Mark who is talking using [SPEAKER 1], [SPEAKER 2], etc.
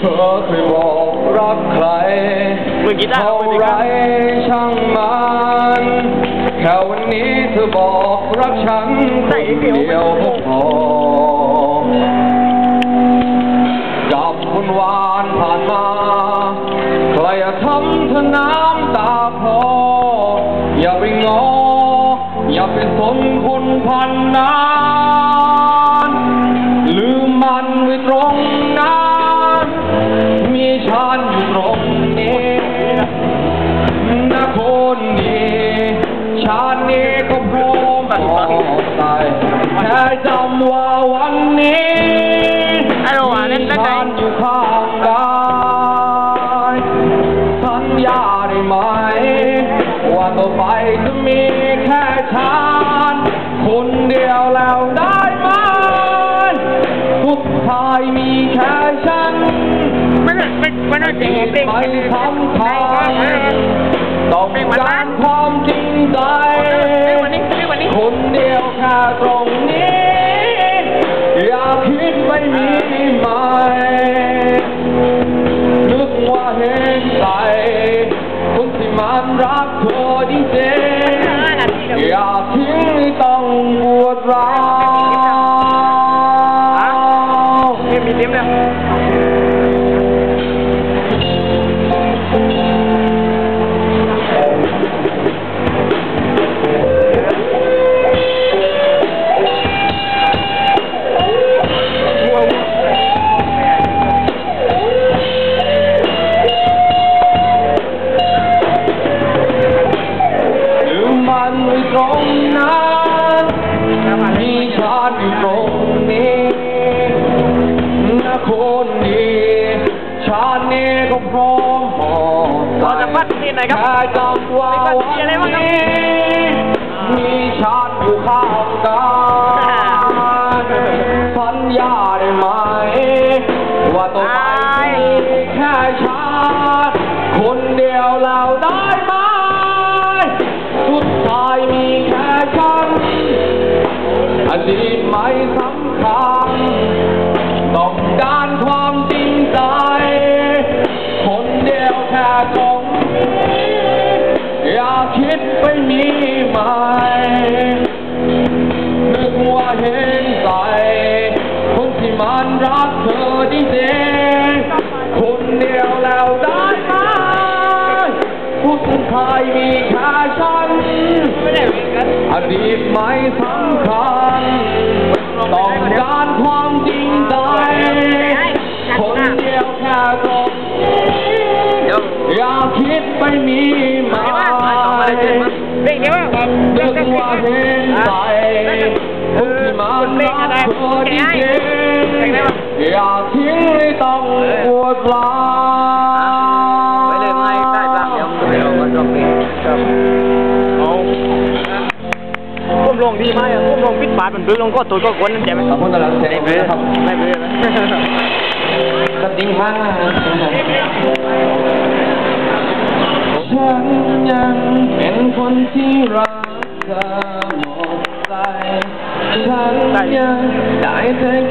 [SPEAKER 1] เธอเคยบอกรักใคร
[SPEAKER 2] มือกีตาร์
[SPEAKER 1] เท่า
[SPEAKER 2] ไร
[SPEAKER 1] ช่างมันแค่วันนี้เธอบอกรักฉันคนเดียวก็พอจับวันวานผ่านมาใครจะทำเธอน้ำตาคออย่าไปงอ อย่าไปสนคนพันนานลืมมันไว้ตรง
[SPEAKER 2] ไห
[SPEAKER 1] ม ว่าต่อไปจะมีแค่ฉันคนเดียวแล้วได้ไหมทุกทายมีแค่ฉัน
[SPEAKER 2] ไม่ไม่ไม่ไม่ได้เจ๋งเด็ก
[SPEAKER 1] ไม่สำคัญต้องการความจริงใจ คนเดียวแค่ตรงนี้ อย่าคิดไม่มีไหมนึกว่าเห็นใจ มันรักเธอจริงๆอย่าทิ้งให้ต้องปวดร้าว
[SPEAKER 2] ต
[SPEAKER 1] รงนั้นมีฉันอยู่ตรงนี้นะคนดีชาตินี้ก็พร้อมหมดใจ
[SPEAKER 2] เราจะพัดที่ไหนครับ
[SPEAKER 1] แค่จำว่า
[SPEAKER 2] มี
[SPEAKER 1] วั
[SPEAKER 2] พัดที่อะไร
[SPEAKER 1] น
[SPEAKER 2] บ้างครับ
[SPEAKER 1] นี้มีฉันอยู่ข้างกันสัญญาได้ไหม ว่าต้องไปมีแค่ฉันคนเดียวแล้วได้ ไม่สำคัญต้องการความจริงใจ คนเดียวแค่ตรงนี้อย่าคิดไปมีไหม่นึกว่าเห็นใจ คนที่มันรักเธอจริงๆคนเดียวแล้วได้ไหมทุกทายมีแค่ฉัน
[SPEAKER 2] อ
[SPEAKER 1] ดีตไม่สำคัญ คิดไปมีไหม
[SPEAKER 2] เด็กเดียว
[SPEAKER 1] นึกว่าเห็นใจคนที่มันรักเธอจริงๆอย่าทิ้งให้ ฉันยังเป็นคนที่รักเธอหมดใจ ฉันยังได้แต่คิดถึง